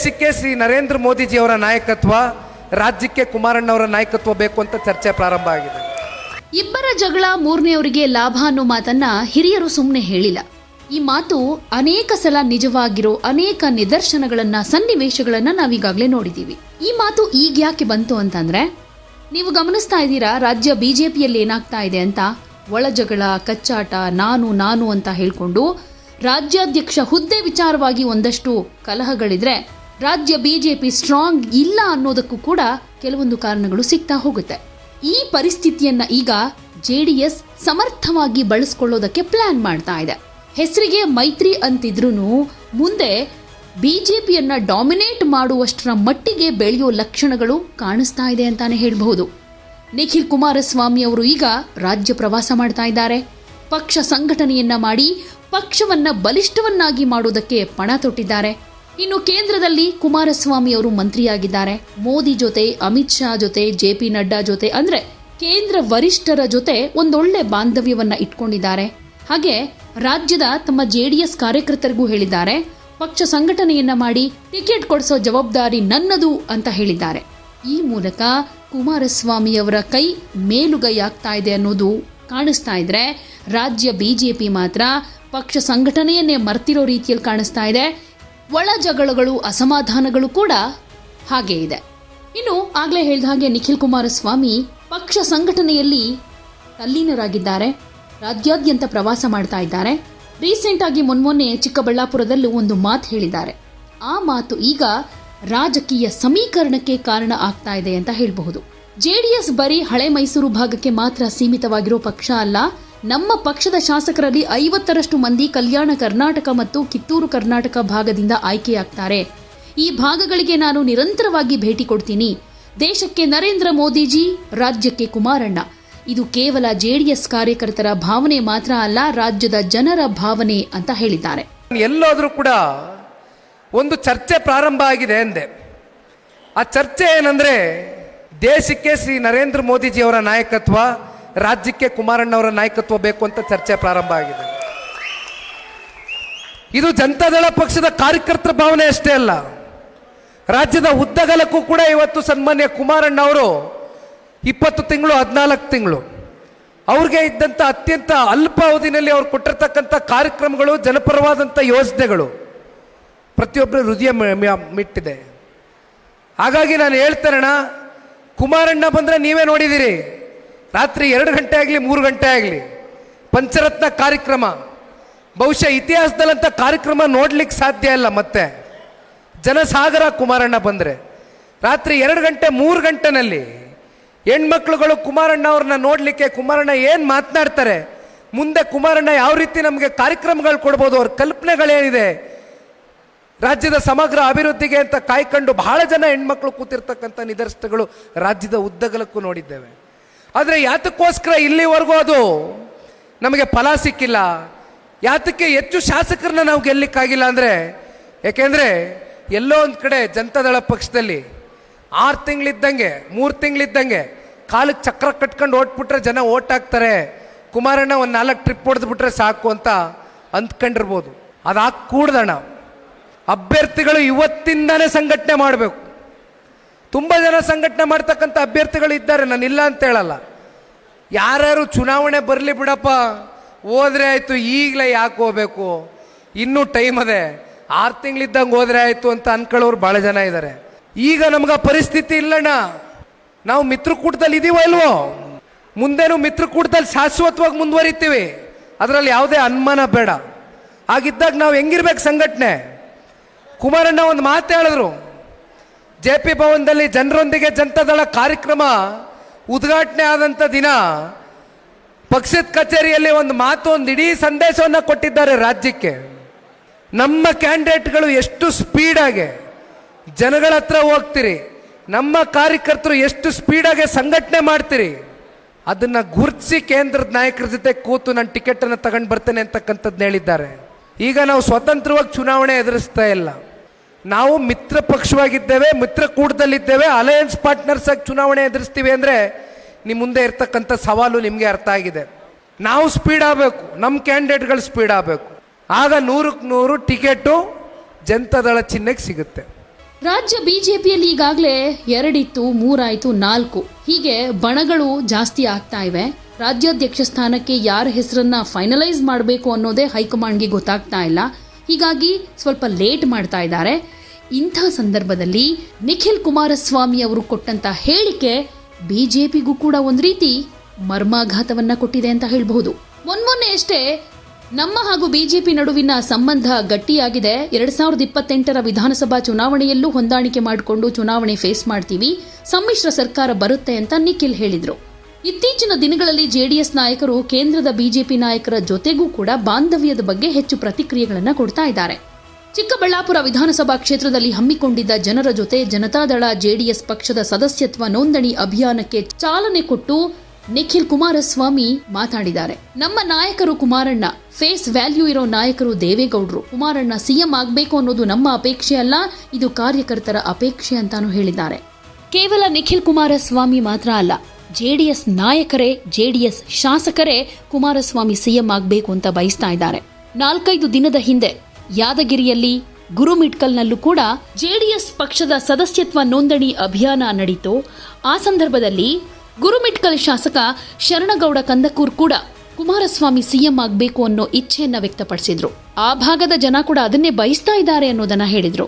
ದೇಶಕ್ಕೆ ಶ್ರೀ ನರೇಂದ್ರ ಮೋದಿಜಿಯವರ ನಾಯಕತ್ವ, ರಾಜ್ಯಕ್ಕೆ ಕುಮಾರಣ್ಣವರ ನಾಯಕತ್ವ ಬೇಕು ಅಂತ ಚರ್ಚೆ ಪ್ರಾರಂಭ ಆಗಿದೆ. ಇಬ್ಬರ ಜಗಳ ಮೂರನೆಯವರಿಗೆ ಲಾಭ ಅನ್ನೋ ಮಾತನ್ನ ಹಿರಿಯರು ಸುಮ್ಮನೆ ಹೇಳಿಲ್ಲ. ಈ ಮಾತು ಅನೇಕ ಸಲ ನಿಜವಾಗಿರೋ ಅನೇಕ ನಿದರ್ಶನಗಳನ್ನ, ಸನ್ನಿವೇಶಗಳನ್ನ ನಾವೀಗಾಗಲೇ ನೋಡಿದೀವಿ. ಈ ಮಾತು ಈಗ ಯಾಕೆ ಬಂತು ಅಂತಂದ್ರೆ, ನೀವು ಗಮನಿಸ್ತಾ ಇದ್ದೀರಾ, ರಾಜ್ಯ ಬಿಜೆಪಿಯಲ್ಲಿ ಏನಾಗ್ತಾ ಇದೆ ಅಂತ? ಒಳ ಜಗಳ, ಕಚ್ಚಾಟ, ನಾನು ನಾನು ಅಂತ ಹೇಳ್ಕೊಂಡು ರಾಜ್ಯಾಧ್ಯಕ್ಷ ಹುದ್ದೆ ವಿಚಾರವಾಗಿ ಒಂದಷ್ಟು ಕಲಹಗಳಿದ್ರೆ ರಾಜ್ಯ ಬಿಜೆಪಿ ಸ್ಟ್ರಾಂಗ್ ಇಲ್ಲ ಅನ್ನೋದಕ್ಕೂ ಕೂಡ ಕೆಲವೊಂದು ಕಾರಣಗಳು ಸಿಗ್ತಾ ಹೋಗುತ್ತೆ. ಈ ಪರಿಸ್ಥಿತಿಯನ್ನ ಈಗ ಜೆಡಿಎಸ್ ಸಮರ್ಥವಾಗಿ ಬಳಸ್ಕೊಳ್ಳೋದಕ್ಕೆ ಪ್ಲಾನ್ ಮಾಡ್ತಾ ಇದೆ. ಹೆಸರಿಗೆ ಮೈತ್ರಿ ಅಂತಿದ್ರೂ ಮುಂದೆ ಬಿಜೆಪಿಯನ್ನ ಡಾಮಿನೇಟ್ ಮಾಡುವಷ್ಟರ ಮಟ್ಟಿಗೆ ಬೆಳೆಯೋ ಲಕ್ಷಣಗಳು ಕಾಣಿಸ್ತಾ ಇದೆ ಅಂತಾನೆ ಹೇಳಬಹುದು. ನಿಖಿಲ್ ಕುಮಾರಸ್ವಾಮಿ ಅವರು ಈಗ ರಾಜ್ಯ ಪ್ರವಾಸ ಮಾಡ್ತಾ ಇದ್ದಾರೆ. ಪಕ್ಷ ಸಂಘಟನೆಯನ್ನ ಮಾಡಿ ಪಕ್ಷವನ್ನ ಬಲಿಷ್ಠವನ್ನಾಗಿ ಮಾಡೋದಕ್ಕೆ ಪಣ ತೊಟ್ಟಿದ್ದಾರೆ. ಇನ್ನು ಕೇಂದ್ರದಲ್ಲಿ ಕುಮಾರಸ್ವಾಮಿ ಅವರು ಮಂತ್ರಿಯಾಗಿದ್ದಾರೆ. ಮೋದಿ ಜೊತೆ, ಅಮಿತ್ ಶಾ ಜೊತೆ, ಜೆ ಪಿ ನಡ್ಡಾ ಜೊತೆ ಅಂದ್ರೆ ಕೇಂದ್ರ ವರಿಷ್ಠರ ಜೊತೆ ಒಂದೊಳ್ಳೆ ಬಾಂಧವ್ಯವನ್ನ ಇಟ್ಕೊಂಡಿದ್ದಾರೆ. ಹಾಗೆ ರಾಜ್ಯದ ತಮ್ಮ ಜೆಡಿಎಸ್ ಕಾರ್ಯಕರ್ತರಿಗೂ ಹೇಳಿದ್ದಾರೆ, ಪಕ್ಷ ಸಂಘಟನೆಯನ್ನ ಮಾಡಿ ಟಿಕೆಟ್ ಕೊಡಿಸೋ ಜವಾಬ್ದಾರಿ ನನ್ನದು ಅಂತ ಹೇಳಿದ್ದಾರೆ. ಈ ಮೂಲಕ ಕುಮಾರಸ್ವಾಮಿ ಅವರ ಕೈ ಮೇಲುಗೈ ಆಗ್ತಾ ಇದೆ ಅನ್ನೋದು ಕಾಣಿಸ್ತಾ ಇದ್ರೆ, ರಾಜ್ಯ ಬಿಜೆಪಿ ಮಾತ್ರ ಪಕ್ಷ ಸಂಘಟನೆಯನ್ನೇ ಮರ್ತಿರೋ ರೀತಿಯಲ್ಲಿ ಕಾಣಿಸ್ತಾ ಇದೆ. ಒಳ ಜಗಳಗಳು, ಅಸಮಾಧಾನಗಳು ಕೂಡ ಹಾಗೆ ಇದೆ. ಇನ್ನು ಆಗ್ಲೇ ಹೇಳಿದ ಹಾಗೆ ನಿಖಿಲ್ ಕುಮಾರಸ್ವಾಮಿ ಪಕ್ಷ ಸಂಘಟನೆಯಲ್ಲಿ ತಲ್ಲೀನರಾಗಿದ್ದಾರೆ. ರಾಜ್ಯಾದ್ಯಂತ ಪ್ರವಾಸ ಮಾಡ್ತಾ ಇದ್ದಾರೆ. ರೀಸೆಂಟ್ ಆಗಿ ಮೊನ್ಮೊನ್ನೆ ಚಿಕ್ಕಬಳ್ಳಾಪುರದಲ್ಲೂ ಒಂದು ಮಾತು ಹೇಳಿದ್ದಾರೆ. ಆ ಮಾತು ಈಗ ರಾಜಕೀಯ ಸಮೀಕರಣಕ್ಕೆ ಕಾರಣ ಆಗ್ತಾ ಇದೆ ಅಂತ ಹೇಳಬಹುದು. ಜೆಡಿಎಸ್ ಬರೀ ಹಳೆ ಮೈಸೂರು ಭಾಗಕ್ಕೆ ಮಾತ್ರ ಸೀಮಿತವಾಗಿರೋ ಪಕ್ಷ ಅಲ್ಲ ನಮ್ಮ ಪಕ್ಷದ ಶಾಸಕರಲ್ಲಿ ಐವತ್ತರಷ್ಟು ಮಂದಿ ಕಲ್ಯಾಣ ಕರ್ನಾಟಕ ಮತ್ತು ಕಿತ್ತೂರು ಕರ್ನಾಟಕ ಭಾಗದಿಂದ ಆಯ್ಕೆಯಾಗ್ತಾರೆ. ಈ ಭಾಗಗಳಿಗೆ ನಾನು ನಿರಂತರವಾಗಿ ಭೇಟಿ ಕೊಡ್ತೀನಿ. ದೇಶಕ್ಕೆ ನರೇಂದ್ರ ಮೋದಿಜಿ, ರಾಜ್ಯಕ್ಕೆ ಕುಮಾರಣ್ಣ. ಇದು ಕೇವಲ ಜೆಡಿಎಸ್ ಕಾರ್ಯಕರ್ತರ ಭಾವನೆ ಮಾತ್ರ ಅಲ್ಲ, ರಾಜ್ಯದ ಜನರ ಭಾವನೆ ಅಂತ ಹೇಳಿದ್ದಾರೆ. ಎಲ್ಲಾದರೂ ಕೂಡ ಒಂದು ಚರ್ಚೆ ಪ್ರಾರಂಭ ಆಗಿದೆ ಅಂದೆ ಆ ಚರ್ಚೆ ಏನಂದ್ರೆ ದೇಶಕ್ಕೆ ಶ್ರೀ ನರೇಂದ್ರ ಮೋದಿಜಿಯವರ ನಾಯಕತ್ವ ರಾಜ್ಯಕ್ಕೆ ಕುಮಾರಣ್ಣವರ ನಾಯಕತ್ವ ಬೇಕು ಅಂತ ಚರ್ಚೆ ಪ್ರಾರಂಭ ಆಗಿದೆ. ಇದು ಜನತಾದಳ ಪಕ್ಷದ ಕಾರ್ಯಕರ್ತರ ಭಾವನೆ ಅಷ್ಟೇ ಅಲ್ಲ. ರಾಜ್ಯದ ಉದ್ದಗಲಕ್ಕೂ ಕೂಡ ಇವತ್ತು ಸನ್ಮಾನ್ಯ ಕುಮಾರಣ್ಣ ಅವರು ಇಪ್ಪತ್ತು ತಿಂಗಳು, ಹದಿನಾಲ್ಕು ತಿಂಗಳು. ಅವ್ರಿಗೆ ಇದ್ದಂಥ ಅತ್ಯಂತ ಅಲ್ಪ ಅವಧಿನಲ್ಲಿ ಅವ್ರು ಕೊಟ್ಟಿರ್ತಕ್ಕಂಥ ಕಾರ್ಯಕ್ರಮಗಳು ಜನಪರವಾದಂಥ ಯೋಜನೆಗಳು ಪ್ರತಿಯೊಬ್ಬರ ಹೃದಯ ಮಿಟ್ಟಿದೆ. ಹಾಗಾಗಿ ನಾನು ಹೇಳ್ತಾರಣ ಕುಮಾರಣ್ಣ ಬಂದರೆ ನೀವೇ ನೋಡಿದ್ದೀರಿ ರಾತ್ರಿ ಎರಡು ಗಂಟೆ ಆಗಲಿ, ಮೂರು ಗಂಟೆ ಆಗಲಿ. ಪಂಚರತ್ನ ಕಾರ್ಯಕ್ರಮ. ಬಹುಶಃ ಇತಿಹಾಸದಲ್ಲಂಥ ಕಾರ್ಯಕ್ರಮ ನೋಡ್ಲಿಕ್ಕೆ ಸಾಧ್ಯ ಇಲ್ಲ ಮತ್ತೆ. ಜನಸಾಗರ ಕುಮಾರಣ್ಣ ಬಂದರೆ. ರಾತ್ರಿ ಎರಡು ಗಂಟೆ, ಮೂರು ಗಂಟೆನಲ್ಲಿ ಹೆಣ್ಮಕ್ಳುಗಳು ಕುಮಾರಣ್ಣ ಅವ್ರನ್ನ ನೋಡಲಿಕ್ಕೆ, ಕುಮಾರಣ್ಣ ಏನು ಮಾತನಾಡ್ತಾರೆ? ಮುಂದೆ ಕುಮಾರಣ್ಣ ಯಾವ ರೀತಿ ನಮಗೆ ಕಾರ್ಯಕ್ರಮಗಳು ಕೊಡ್ಬೋದು? ಅವ್ರ ಕಲ್ಪನೆಗಳೇನಿದೆ? ರಾಜ್ಯದ ಸಮಗ್ರ ಅಭಿವೃದ್ಧಿಗೆ ಅಂತ ಕಾಯ್ಕೊಂಡು ಬಹಳ ಜನ ಹೆಣ್ಮಕ್ಳು ಕೂತಿರ್ತಕ್ಕಂಥ ನಿದರ್ಶನಗಳು ರಾಜ್ಯದ ಉದ್ದಗಲಕ್ಕೂ ನೋಡಿದ್ದೇವೆ. ಆದರೆ ಯಾತಕ್ಕೋಸ್ಕರ ಇಲ್ಲಿವರೆಗೂ ಅದು ನಮಗೆ ಫಲ ಸಿಕ್ಕಿಲ್ಲ. ಯಾತಕ್ಕೆ ಹೆಚ್ಚು ಶಾಸಕರನ್ನ ನಾವು ಗೆಲ್ಲಕ್ಕಾಗಿಲ್ಲ ಅಂದರೆ ಯಾಕೆಂದರೆ ಎಲ್ಲೋ ಒಂದು ಕಡೆ ಜನತಾದಳ ಪಕ್ಷದಲ್ಲಿ ಆರು ತಿಂಗಳಿದ್ದಂಗೆ, ಮೂರು ತಿಂಗಳಿದ್ದಂಗೆ ಕಾಲಕ್ಕೆ ಚಕ್ರ ಕಟ್ಕೊಂಡು ಓಟ್ಬಿಟ್ರೆ ಜನ ಓಟ್ ಹಾಕ್ತಾರೆ ಕುಮಾರಣ್ಣ ಒಂದು ನಾಲ್ಕು ಟ್ರಿಪ್ ಹೊಡೆದ್ಬಿಟ್ರೆ ಸಾಕು ಅಂತ ಅಂದ್ಕೊಂಡಿರ್ಬೋದು. ಅದು ಕೂಡ್ದಣ ಅಭ್ಯರ್ಥಿಗಳು ಇವತ್ತಿಂದಾನೇ ಸಂಘಟನೆ ಮಾಡಬೇಕು. ತುಂಬ ಜನ ಸಂಘಟನೆ ಮಾಡ್ತಕ್ಕಂಥ ಅಭ್ಯರ್ಥಿಗಳು ಇದ್ದಾರೆ ನಾನು ಇಲ್ಲ ಅಂತ ಹೇಳಲ್ಲ. ಯಾರ್ಯಾರು ಚುನಾವಣೆ ಬರಲಿ ಬಿಡಪ್ಪ, ಹೋದ್ರೆ ಆಯಿತು, ಈಗಲೇ ಯಾಕೆ ಹೋಗ್ಬೇಕು? ಇನ್ನೂ ಟೈಮ್ ಅದೇ. ಆರು ತಿಂಗಳಿದ್ದಂಗೆ ಹೋದ್ರೆ ಆಯಿತು ಅಂತ ಅನ್ಕೊಳ್ಳೋರು ಭಾಳ ಜನ ಇದ್ದಾರೆ ಈಗ ನಮ್ಗೆ ಪರಿಸ್ಥಿತಿ ಇಲ್ಲಣ್ಣ. ನಾವು ಮಿತ್ರಕೂಟದಲ್ಲಿ ಇದೀವೋ ಇಲ್ವೋ? ಮುಂದೇನು ಮಿತ್ರಕೂಟದಲ್ಲಿ ಶಾಶ್ವತವಾಗಿ ಮುಂದುವರಿತೀವಿ. ಅದರಲ್ಲಿ ಯಾವುದೇ ಅನುಮಾನ ಬೇಡ. ಹಾಗಿದ್ದಾಗ ನಾವು ಹೆಂಗಿರ್ಬೇಕು ಸಂಘಟನೆ? ಕುಮಾರಣ್ಣ ಒಂದು ಮಾತು ಹೇಳಿದ್ರು. ಜೆ ಪಿ ಭವನದಲ್ಲಿ ಜನರೊಂದಿಗೆ ಜನತಾದಳ ಕಾರ್ಯಕ್ರಮ ಉದ್ಘಾಟನೆ ಆದಂಥ ದಿನ ಪಕ್ಷದ ಕಚೇರಿಯಲ್ಲಿ ಒಂದು ಮಾತು, ಒಂದು ಇಡೀ ಸಂದೇಶವನ್ನು ಕೊಟ್ಟಿದ್ದಾರೆ ರಾಜ್ಯಕ್ಕೆ. ನಮ್ಮ ಕ್ಯಾಂಡಿಡೇಟ್ಗಳು ಎಷ್ಟು ಸ್ಪೀಡಾಗೆ ಜನಗಳ ಹತ್ರ ಹೋಗ್ತೀರಿ, ನಮ್ಮ ಕಾರ್ಯಕರ್ತರು ಎಷ್ಟು ಸ್ಪೀಡಾಗೆ ಸಂಘಟನೆ ಮಾಡ್ತೀರಿ, ಅದನ್ನ ಗುರುತಿಸಿ ಕೇಂದ್ರದ ನಾಯಕರ ಜೊತೆ ಕೂತು ನಾನು ಟಿಕೆಟನ್ನು ತಗೊಂಡು ಬರ್ತೇನೆ ಅಂತಕ್ಕಂಥದ್ದು ಹೇಳಿದ್ದಾರೆ. ಈಗ ನಾವು ಸ್ವತಂತ್ರವಾಗಿ ಚುನಾವಣೆ ಎದುರಿಸ್ತಾ ಇಲ್ಲ. ನಾವು ಮಿತ್ರ ಪಕ್ಷವಾಗಿದ್ದೇವೆ ಮಿತ್ರಕೂಟದಲ್ಲಿದ್ದೇವೆ ಅಲಯನ್ಸ್ ಪಾರ್ಟ್ನರ್ಸ್ ಆಗಿ ಚುನಾವಣೆ ಎದುರಿಸ್ತೀವಿ ಅಂದರೆ ನಿಮ್ಮ ಮುಂದೆ ಇರ್ತಕ್ಕಂಥ ಸವಾಲು ನಿಮಗೆ ಅರ್ಥ ಆಗಿದೆ. ನಾವು ಸ್ಪೀಡ್ ಆಗಬೇಕು ನಮ್ಮ ಕ್ಯಾಂಡಿಡೇಟ್ಗಳು ಸ್ಪೀಡ್ ಆಗಬೇಕು. ಆಗ ನೂರಕ್ಕೆ ನೂರು ಟಿಕೆಟು ಜನತಾದಳ ಚಿಹ್ನೆಗೆ ಸಿಗುತ್ತೆ. ರಾಜ್ಯ ಬಿಜೆಪಿಯಲ್ಲಿ ಈಗಾಗಲೇ ಎರಡಿತ್ತು, ಮೂರಾಯಿತು, ನಾಲ್ಕು. ಹೀಗೆ ಬಣಗಳು ಜಾಸ್ತಿ ಆಗ್ತಾ ಇವೆ. ರಾಜ್ಯಾಧ್ಯಕ್ಷ ಸ್ಥಾನಕ್ಕೆ ಯಾರ ಹೆಸರನ್ನ ಫೈನಲೈಸ್ ಮಾಡಬೇಕು ಅನ್ನೋದೇ ಹೈಕಮಾಂಡ್ಗೆ ಗೊತ್ತಾಗ್ತಾ ಇಲ್ಲ. ಹೀಗಾಗಿ ಸ್ವಲ್ಪ ಲೇಟ್ ಮಾಡ್ತಾ ಇದ್ದಾರೆ. ಇಂಥ ಸಂದರ್ಭದಲ್ಲಿ ನಿಖಿಲ್ ಕುಮಾರಸ್ವಾಮಿ ಅವರು ಕೊಟ್ಟಂತ ಹೇಳಿಕೆ ಬಿಜೆಪಿಗೂ ಕೂಡ ಒಂದು ರೀತಿ ಮರ್ಮಾಘಾತವನ್ನ ಕೊಟ್ಟಿದೆ ಅಂತ ಹೇಳಬಹುದು. ಮೊನ್ಮೊನ್ನೆ ಅಷ್ಟೇ ನಮ್ಮ ಹಾಗೂ ಬಿಜೆಪಿ ನಡುವಿನ ಸಂಬಂಧ ಗಟ್ಟಿಯಾಗಿದೆ. ಎರಡ್ ಸಾವಿರದ ಇಪ್ಪತ್ತೆಂಟರ ವಿಧಾನಸಭಾ ಚುನಾವಣೆಯಲ್ಲೂ ಹೊಂದಾಣಿಕೆ ಮಾಡಿಕೊಂಡು ಚುನಾವಣೆ ಫೇಸ್ ಮಾಡ್ತೀವಿ. ಸಮ್ಮಿಶ್ರ ಸರ್ಕಾರ ಬರುತ್ತೆ ಅಂತ ನಿಖಿಲ್ ಹೇಳಿದ್ರು. ಇತ್ತೀಚಿನ ದಿನಗಳಲ್ಲಿ ಜೆಡಿಎಸ್ ನಾಯಕರು ಕೇಂದ್ರದ ಬಿಜೆಪಿ ನಾಯಕರ ಜೊತೆಗೂ ಕೂಡ ಬಾಂಧವ್ಯದ ಬಗ್ಗೆ ಹೆಚ್ಚು ಪ್ರತಿಕ್ರಿಯೆಗಳನ್ನು ಕೊಡ್ತಾ ಇದ್ದಾರೆ. ಚಿಕ್ಕಬಳ್ಳಾಪುರ ವಿಧಾನಸಭಾ ಕ್ಷೇತ್ರದಲ್ಲಿ ಹಮ್ಮಿಕೊಂಡಿದ್ದ ಜನರ ಜೊತೆ ಜನತಾದಳ ಜೆಡಿಎಸ್ ಪಕ್ಷದ ಸದಸ್ಯತ್ವ ನೋಂದಣಿ ಅಭಿಯಾನಕ್ಕೆ ಚಾಲನೆ ಕೊಟ್ಟು ನಿಖಿಲ್ ಕುಮಾರಸ್ವಾಮಿ ಮಾತಾಡಿದ್ದಾರೆ. ನಮ್ಮ ನಾಯಕರು ಕುಮಾರಣ್ಣ, ಫೇಸ್ ವ್ಯಾಲ್ಯೂ ಇರೋ ನಾಯಕರು ದೇವೇಗೌಡರು. ಕುಮಾರಣ್ಣ ಸಿಎಂ ಆಗಬೇಕು ಅನ್ನೋದು ನಮ್ಮ ಅಪೇಕ್ಷೆ ಅಲ್ಲ, ಇದು ಕಾರ್ಯಕರ್ತರ ಅಪೇಕ್ಷೆ ಅಂತಾನು ಹೇಳಿದ್ದಾರೆ. ಕೇವಲ ನಿಖಿಲ್ ಕುಮಾರಸ್ವಾಮಿ ಮಾತ್ರ ಅಲ್ಲ ಜೆಡಿಎಸ್ ನಾಯಕರೇ, ಜೆಡಿಎಸ್ ಶಾಸಕರೇ ಕುಮಾರಸ್ವಾಮಿ ಸಿಎಂ ಆಗಬೇಕು ಅಂತ ಬಯಸ್ತಾ ಇದ್ದಾರೆ. ನಾಲ್ಕೈದು ದಿನದ ಹಿಂದೆ ಯಾದಗಿರಿಯಲ್ಲಿ ಗುರುಮಿಟ್ಕಲ್ನಲ್ಲೂ ಕೂಡ ಜೆಡಿಎಸ್ ಪಕ್ಷದ ಸದಸ್ಯತ್ವ ನೋಂದಣಿ ಅಭಿಯಾನ ನಡೀತು. ಆ ಸಂದರ್ಭದಲ್ಲಿ ಗುರುಮಿಟ್ಕಲ್ ಶಾಸಕ ಶರಣಗೌಡ ಕಂದಕೂರ್ ಕೂಡ ಕುಮಾರಸ್ವಾಮಿ ಸಿಎಂ ಆಗಬೇಕು ಅನ್ನೋ ಇಚ್ಛೆಯನ್ನ ವ್ಯಕ್ತಪಡಿಸಿದ್ರು. ಆ ಭಾಗದ ಜನ ಕೂಡ ಅದನ್ನೇ ಬಯಸ್ತಾ ಇದ್ದಾರೆ ಅನ್ನೋದನ್ನ ಹೇಳಿದ್ರು.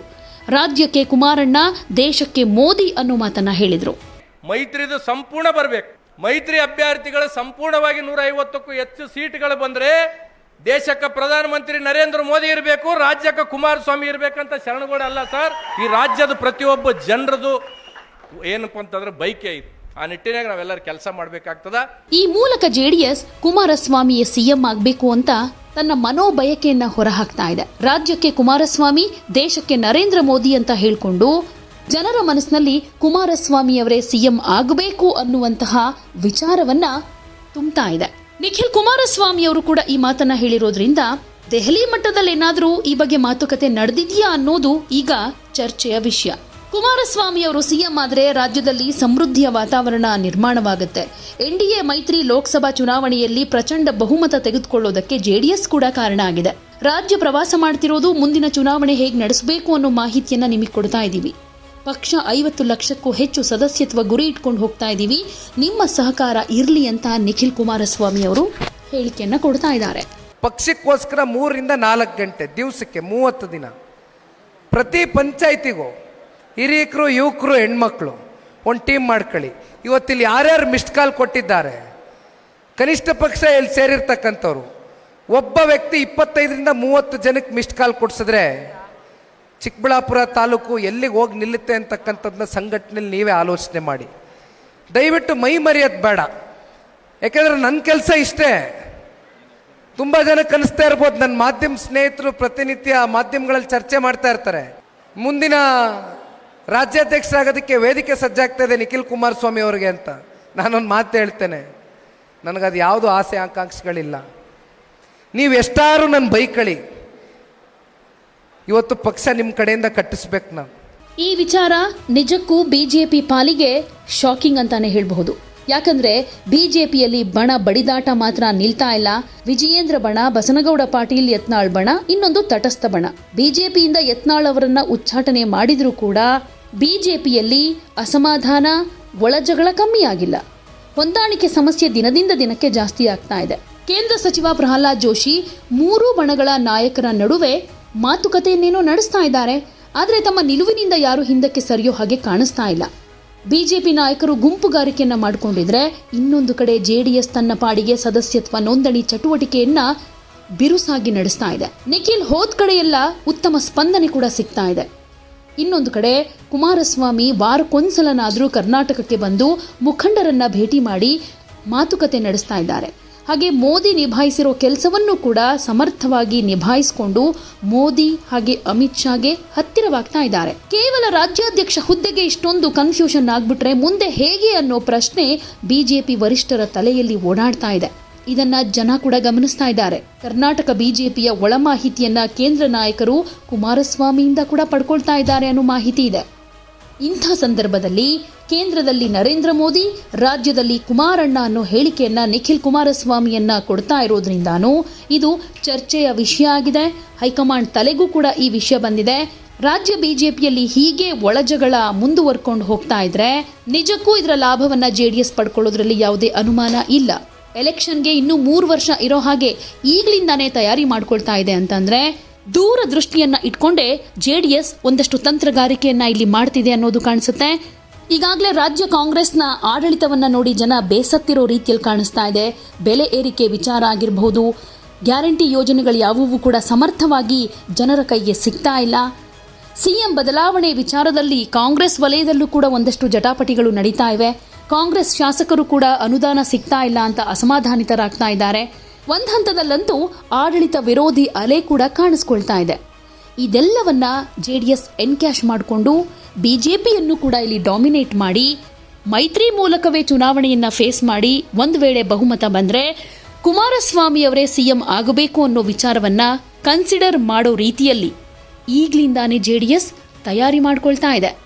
ರಾಜ್ಯಕ್ಕೆ ಕುಮಾರಣ್ಣ, ದೇಶಕ್ಕೆ ಮೋದಿ ಅನ್ನೋ ಮಾತನ್ನ ಹೇಳಿದ್ರು. ಮೈತ್ರಿದು ಸಂಪೂರ್ಣ ಬರಬೇಕು. ಮೈತ್ರಿ ಅಭ್ಯರ್ಥಿಗಳು ಸಂಪೂರ್ಣವಾಗಿ ನೂರ ಐವತ್ತಕ್ಕೂ ಹೆಚ್ಚು ಸೀಟ್ಗಳು ಬಂದರೆ ದೇಶಕ್ಕೆ ಪ್ರಧಾನಮಂತ್ರಿ ನರೇಂದ್ರ ಮೋದಿ ಇರಬೇಕು, ರಾಜ್ಯಕ್ಕೆ ಕುಮಾರಸ್ವಾಮಿ ಇರಬೇಕಂತ ಶರಣಗೌಡ ಅಲ್ಲ ಸರ್ ಈ ರಾಜ್ಯದ ಪ್ರತಿಯೊಬ್ಬ ಜನರದು ಏನಪ್ಪ ಅಂತಂದ್ರೆ ಬೈಕೆ ಐತಿ ಆ ನಿಟ್ಟಿನಾಗ ನಾವೆಲ್ಲರೂ ಕೆಲಸ ಮಾಡಬೇಕಾಗ್ತದ. ಈ ಮೂಲಕ ಜೆಡಿಎಸ್ ಕುಮಾರಸ್ವಾಮಿಯ ಸಿಎಂ ಆಗಬೇಕು ಅಂತ ತನ್ನ ಮನೋಬಯಕೆಯನ್ನ ಹೊರಹಾಕ್ತಾ ಇದೆ. ರಾಜ್ಯಕ್ಕೆ ಕುಮಾರಸ್ವಾಮಿ, ದೇಶಕ್ಕೆ ನರೇಂದ್ರ ಮೋದಿ ಅಂತ ಹೇಳ್ಕೊಂಡು ಜನರ ಮನಸ್ಸಿನಲ್ಲಿ ಕುಮಾರಸ್ವಾಮಿಯವರೇ ಸಿಎಂ ಆಗಬೇಕು ಅನ್ನುವಂತಹ ವಿಚಾರವನ್ನ ತುಂಬ್ತಾ ಇದೆ. ನಿಖಿಲ್ ಕುಮಾರಸ್ವಾಮಿ ಅವರು ಕೂಡ ಈ ಮಾತನ್ನ ಹೇಳಿರೋದ್ರಿಂದ ದೆಹಲಿ ಮಟ್ಟದಲ್ಲಿ ಏನಾದರೂ ಈ ಬಗ್ಗೆ ಮಾತುಕತೆ ನಡೆದಿದೆಯಾ ಅನ್ನೋದು ಈಗ ಚರ್ಚೆಯ ವಿಷಯ. ಕುಮಾರಸ್ವಾಮಿ ಅವರು ಸಿಎಂ ಆದರೆ ರಾಜ್ಯದಲ್ಲಿ ಸಮೃದ್ಧಿಯ ವಾತಾವರಣ ನಿರ್ಮಾಣವಾಗುತ್ತೆ. ಎ ಮೈತ್ರಿ ಲೋಕಸಭಾ ಚುನಾವಣೆಯಲ್ಲಿ ಪ್ರಚಂಡ ಬಹುಮತ ತೆಗೆದುಕೊಳ್ಳೋದಕ್ಕೆ ಜೆಡಿಎಸ್ ಕೂಡ ಕಾರಣ ಆಗಿದೆ. ರಾಜ್ಯ ಪ್ರವಾಸ ಮಾಡ್ತಿರೋದು ಮುಂದಿನ ಚುನಾವಣೆ ಹೇಗೆ ನಡೆಸಬೇಕು ಅನ್ನೋ ಮಾಹಿತಿಯನ್ನ ನಿಮಗೆ ಕೊಡ್ತಾ ಇದ್ದೀವಿ ಪಕ್ಷ ಐವತ್ತು ಲಕ್ಷಕ್ಕೂ ಹೆಚ್ಚು ಸದಸ್ಯತ್ವ ಗುರಿ ಇಟ್ಕೊಂಡು ಹೋಗ್ತಾ ಇದ್ದೀವಿ. ನಿಮ್ಮ ಸಹಕಾರ ಇರಲಿ ಅಂತ ನಿಖಿಲ್ ಕುಮಾರಸ್ವಾಮಿ ಅವರು ಹೇಳಿಕೆಯನ್ನು ಕೊಡ್ತಾ ಇದ್ದಾರೆ. ಪಕ್ಷಕ್ಕೋಸ್ಕರ ಮೂರರಿಂದ ನಾಲ್ಕು ಗಂಟೆ, ದಿವಸಕ್ಕೆ ಮೂವತ್ತು ದಿನ. ಪ್ರತಿ ಪಂಚಾಯತಿಗೂ ಹಿರಿಯಕರು, ಯುವಕರು, ಹೆಣ್ಮಕ್ಳು ಒಂದು ಟೀಮ್ ಮಾಡ್ಕೊಳ್ಳಿ. ಇವತ್ತಿಲ್ಲಿ ಯಾರ್ಯಾರು ಮಿಸ್ಡ್ ಕಾಲ್ ಕೊಟ್ಟಿದ್ದಾರೆ, ಕನಿಷ್ಠ ಪಕ್ಷ ಇಲ್ಲಿ ಸೇರಿರ್ತಕ್ಕಂಥವ್ರು, ಒಬ್ಬ ವ್ಯಕ್ತಿ ಇಪ್ಪತ್ತೈದರಿಂದ ಮೂವತ್ತು ಜನಕ್ಕೆ ಮಿಸ್ಡ್ ಕಾಲ್ ಕೊಡ್ಸಿದ್ರೆ ಚಿಕ್ಕಬಳ್ಳಾಪುರ ತಾಲೂಕು ಎಲ್ಲಿಗೆ ಹೋಗಿ ನಿಲ್ಲುತ್ತೆ ಅಂತಕ್ಕಂಥದ್ದನ್ನ ಸಂಘಟನೆಯಲ್ಲಿ ನೀವೇ ಆಲೋಚನೆ ಮಾಡಿ. ದಯವಿಟ್ಟು ಮೈ ಮರೆಯೋದು ಬೇಡ. ಯಾಕೆಂದರೆ ನನ್ನ ಕೆಲಸ ಇಷ್ಟೇ. ತುಂಬ ಜನ ಕಲಿಸ್ತಾ ಇರ್ಬೋದು ನನ್ನ ಮಾಧ್ಯಮ ಸ್ನೇಹಿತರು, ಪ್ರತಿನಿತ್ಯ ಮಾಧ್ಯಮಗಳಲ್ಲಿ ಚರ್ಚೆ ಮಾಡ್ತಾ ಇರ್ತಾರೆ. ಮುಂದಿನ ರಾಜ್ಯಾಧ್ಯಕ್ಷರಾಗೋದಕ್ಕೆ ವೇದಿಕೆ ಸಜ್ಜಾಗ್ತಾ ಇದೆ ನಿಖಿಲ್ ಕುಮಾರಸ್ವಾಮಿ ಅವರಿಗೆ ಅಂತ. ನಾನೊಂದು ಮಾತು ಹೇಳ್ತೇನೆ. ನನಗದು ಯಾವುದು ಆಸೆ, ಆಕಾಂಕ್ಷೆಗಳಿಲ್ಲ. ನೀವು ಎಷ್ಟಾರು ನನ್ನ ಬೈಕಳಿ. ಇವತ್ತು ಪಕ್ಷ ನಿಮ್ಮ ಕಡೆಯಿಂದ ಕಟ್ಟಿಸ್ಬೇಕು ನಾನು. ಈ ವಿಚಾರ ನಿಜಕ್ಕೂ ಬಿಜೆಪಿ ಪಾಲಿಗೆ ಶಾಕಿಂಗ್ ಅಂತಾನೆ ಹೇಳಬಹುದು. ಯಾಕಂದ್ರೆ ಬಿಜೆಪಿಯಲ್ಲಿ ಬಣ ಬಡಿದಾಟ ಮಾತ್ರ ನಿಲ್ತಾ ಇಲ್ಲ. ವಿಜಯೇಂದ್ರ ಬಣ, ಬಸನಗೌಡ ಪಾಟೀಲ್, ಯತ್ನಾಳ್ ಬಣ, ಇನ್ನೊಂದು ತಟಸ್ಥ ಬಣ. ಬಿಜೆಪಿಯಿಂದ ಯತ್ನಾಳ್ ಅವರನ್ನ ಉಚ್ಚಾಟನೆ ಮಾಡಿದರೂ ಕೂಡ ಬಿಜೆಪಿಯಲ್ಲಿ ಅಸಮಾಧಾನ ಒಳಜಗಳ ಕಮ್ಮಿ ಆಗಿಲ್ಲ ಹೊಂದಾಣಿಕೆ ಸಮಸ್ಯೆ ದಿನದಿಂದ ದಿನಕ್ಕೆ ಜಾಸ್ತಿ ಆಗ್ತಾ ಇದೆ. ಕೇಂದ್ರ ಸಚಿವ ಪ್ರಹ್ಲಾದ್ ಜೋಶಿ ಮೂರೂ ಬಣಗಳ ನಾಯಕರ ನಡುವೆ ಮಾತುಕತೆಯನ್ನೇನೋ ನಡೆಸ್ತಾ ಇದ್ದಾರೆ, ಆದರೆ ತಮ್ಮ ನಿಲುವಿನಿಂದ ಯಾರು ಹಿಂದಕ್ಕೆ ಸರಿಯೋ ಹಾಗೆ ಕಾಣಿಸ್ತಾ ಇಲ್ಲ. ಬಿಜೆಪಿ ನಾಯಕರು ಗುಂಪುಗಾರಿಕೆಯನ್ನ ಮಾಡಿಕೊಂಡಿದ್ರೆ ಇನ್ನೊಂದು ಕಡೆ ಜೆಡಿಎಸ್ ತನ್ನ ಪಾಡಿಗೆ ಸದಸ್ಯತ್ವ ನೋಂದಣಿ ಚಟುವಟಿಕೆಯನ್ನ ಬಿರುಸಾಗಿ ನಡೆಸ್ತಾ ಇದೆ. ನಿಖಿಲ್ ಹೋದ್ ಕಡೆಯೆಲ್ಲ ಉತ್ತಮ ಸ್ಪಂದನೆ ಕೂಡ ಸಿಗ್ತಾ ಇದೆ. ಇನ್ನೊಂದು ಕಡೆ ಕುಮಾರಸ್ವಾಮಿ ವಾರಕ್ಕೊಂದ್ಸಲನಾದರೂ ಕರ್ನಾಟಕಕ್ಕೆ ಬಂದು ಮುಖಂಡರನ್ನ ಭೇಟಿ ಮಾಡಿ ಮಾತುಕತೆ ನಡೆಸ್ತಾ ಇದ್ದಾರೆ. ಹಾಗೆ ಮೋದಿ ನಿಭಾಯಿಸಿರೋ ಕೆಲಸವನ್ನು ಕೂಡ ಸಮರ್ಥವಾಗಿ ನಿಭಾಯಿಸಿಕೊಂಡು ಮೋದಿ ಹಾಗೆ ಅಮಿತ್ ಶಾಗೆ ಹತ್ತಿರವಾಗ್ತಾ ಇದ್ದಾರೆ. ಕೇವಲ ರಾಜ್ಯಾಧ್ಯಕ್ಷ ಹುದ್ದೆಗೆ ಇಷ್ಟೊಂದು ಕನ್ಫ್ಯೂಷನ್ ಆಗ್ಬಿಟ್ರೆ ಮುಂದೆ ಹೇಗೆ ಅನ್ನೋ ಪ್ರಶ್ನೆ ಬಿಜೆಪಿ ವರಿಷ್ಠರ ತಲೆಯಲ್ಲಿ ಓಡಾಡ್ತಾ ಇದೆ. ಇದನ್ನ ಜನ ಕೂಡ ಗಮನಿಸ್ತಾ ಇದ್ದಾರೆ. ಕರ್ನಾಟಕ ಬಿಜೆಪಿಯ ಒಳ ಮಾಹಿತಿಯನ್ನ ಕೇಂದ್ರ ನಾಯಕರು ಕುಮಾರಸ್ವಾಮಿಯಿಂದ ಕೂಡ ಪಡ್ಕೊಳ್ತಾ ಇದ್ದಾರೆ ಅನ್ನೋ ಮಾಹಿತಿ ಇದೆ. ಇಂಥ ಸಂದರ್ಭದಲ್ಲಿ ಕೇಂದ್ರದಲ್ಲಿ ನರೇಂದ್ರ ಮೋದಿ, ರಾಜ್ಯದಲ್ಲಿ ಕುಮಾರಣ್ಣ ಅನ್ನೋ ಹೇಳಿಕೆಯನ್ನ ನಿಖಿಲ್ ಕುಮಾರಸ್ವಾಮಿಯನ್ನ ಕೊಡ್ತಾ ಇರೋದ್ರಿಂದಾನೂ ಇದು ಚರ್ಚೆಯ ವಿಷಯ ಆಗಿದೆ. ಹೈಕಮಾಂಡ್ ತಲೆಗೂ ಕೂಡ ಈ ವಿಷಯ ಬಂದಿದೆ. ರಾಜ್ಯ ಬಿಜೆಪಿಯಲ್ಲಿ ಹೀಗೆ ಒಳಜಗಳ ಮುಂದುವರ್ಕೊಂಡು ಹೋಗ್ತಾ ಇದ್ರೆ ನಿಜಕ್ಕೂ ಇದರ ಲಾಭವನ್ನ ಜೆಡಿಎಸ್ ಪಡ್ಕೊಳ್ಳೋದ್ರಲ್ಲಿ ಯಾವುದೇ ಅನುಮಾನ ಇಲ್ಲ. ಎಲೆಕ್ಷನ್ಗೆ ಇನ್ನೂ ಮೂರು ವರ್ಷ ಇರೋ ಹಾಗೆ ಈಗಲಿಂದಾನೇ ತಯಾರಿ ಮಾಡ್ಕೊಳ್ತಾ ಇದೆ ಅಂತಂದ್ರೆ ದೂರದೃಷ್ಟಿಯನ್ನ ಇಟ್ಕೊಂಡೇ ಜೆಡಿಎಸ್ ಒಂದಷ್ಟು ತಂತ್ರಗಾರಿಕೆಯನ್ನ ಇಲ್ಲಿ ಮಾಡ್ತಿದೆ ಅನ್ನೋದು ಕಾಣಿಸುತ್ತೆ. ಈಗಾಗಲೇ ರಾಜ್ಯ ಕಾಂಗ್ರೆಸ್ನ ಆಡಳಿತವನ್ನ ನೋಡಿ ಜನ ಬೇಸತ್ತಿರೋ ರೀತಿಯಲ್ಲಿ ಕಾಣಿಸ್ತಾ ಇದೆ. ಬೆಲೆ ಏರಿಕೆ ವಿಚಾರ ಆಗಿರಬಹುದು, ಗ್ಯಾರಂಟಿ ಯೋಜನೆಗಳು ಯಾವುವು ಕೂಡ ಸಮರ್ಥವಾಗಿ ಜನರ ಕೈಗೆ ಸಿಗ್ತಾ ಇಲ್ಲ. ಸಿಎಂ ಬದಲಾವಣೆ ವಿಚಾರದಲ್ಲಿ ಕಾಂಗ್ರೆಸ್ ವಲಯದಲ್ಲೂ ಕೂಡ ಒಂದಷ್ಟು ಜಟಾಪಟಿಗಳು ನಡೀತಾ ಇವೆ. ಕಾಂಗ್ರೆಸ್ ಶಾಸಕರು ಕೂಡ ಅನುದಾನ ಸಿಗ್ತಾ ಇಲ್ಲ ಅಂತ ಅಸಮಾಧಾನಿತರಾಗ್ತಾ ಇದ್ದಾರೆ. ಒಂದು ಹಂತದಲ್ಲಂತೂ ಆಡಳಿತ ವಿರೋಧಿ ಅಲೆ ಕೂಡ ಕಾಣಿಸ್ಕೊಳ್ತಾ ಇದೆ. ಇದೆಲ್ಲವನ್ನ ಜೆಡಿಎಸ್ ಎನ್ಕ್ಯಾಶ್ ಮಾಡಿಕೊಂಡು ಬಿಜೆಪಿಯನ್ನು ಕೂಡ ಇಲ್ಲಿ ಡಾಮಿನೇಟ್ ಮಾಡಿ, ಮೈತ್ರಿ ಮೂಲಕವೇ ಚುನಾವಣೆಯನ್ನ ಫೇಸ್ ಮಾಡಿ ಒಂದು ವೇಳೆ ಬಹುಮತ ಬಂದ್ರೆ ಕುಮಾರಸ್ವಾಮಿ ಅವರೇ ಸಿಎಂ ಆಗಬೇಕು ಅನ್ನೋ ವಿಚಾರವನ್ನ ಕನ್ಸಿಡರ್ ಮಾಡೋ ರೀತಿಯಲ್ಲಿ ಈಗಲಿಂದಾನೇ ಜೆಡಿಎಸ್ ತಯಾರಿ ಮಾಡ್ಕೊಳ್ತಾ ಇದೆ.